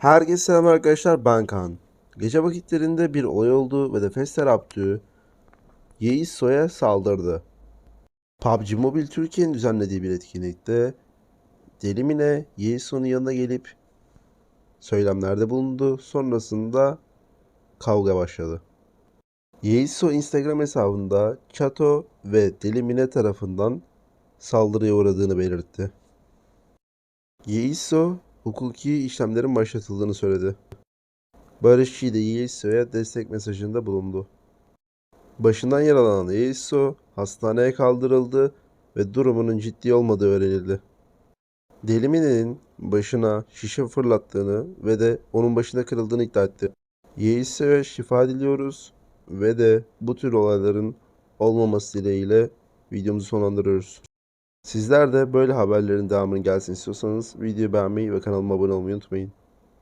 Herkese selam arkadaşlar ben Kaan. Gece vakitlerinde bir olay oldu ve Defester Abdü Yeiso'ya saldırdı. PUBG Mobile Türkiye'nin düzenlediği bir etkinlikte Delimine Yeiso'nun yanına gelip söylemlerde bulundu. Sonrasında kavga başladı. Yeiso Instagram hesabında Chato ve Delimine tarafından saldırıya uğradığını belirtti. Yeiso hukuki işlemlerin başlatıldığını söyledi. Barışçı da Yeiso'ya destek mesajında bulundu. Başından yaralanan Yeiso hastaneye kaldırıldı ve durumunun ciddi olmadığı öğrenildi. Delimine'nin başına şişe fırlattığını ve de onun başında kırıldığını iddia etti. Yeiso'ya şifa diliyoruz ve de bu tür olayların olmaması dileğiyle videomuzu sonlandırıyoruz. Sizler de böyle haberlerin devamının gelsin istiyorsanız videoyu beğenmeyi ve kanalıma abone olmayı unutmayın.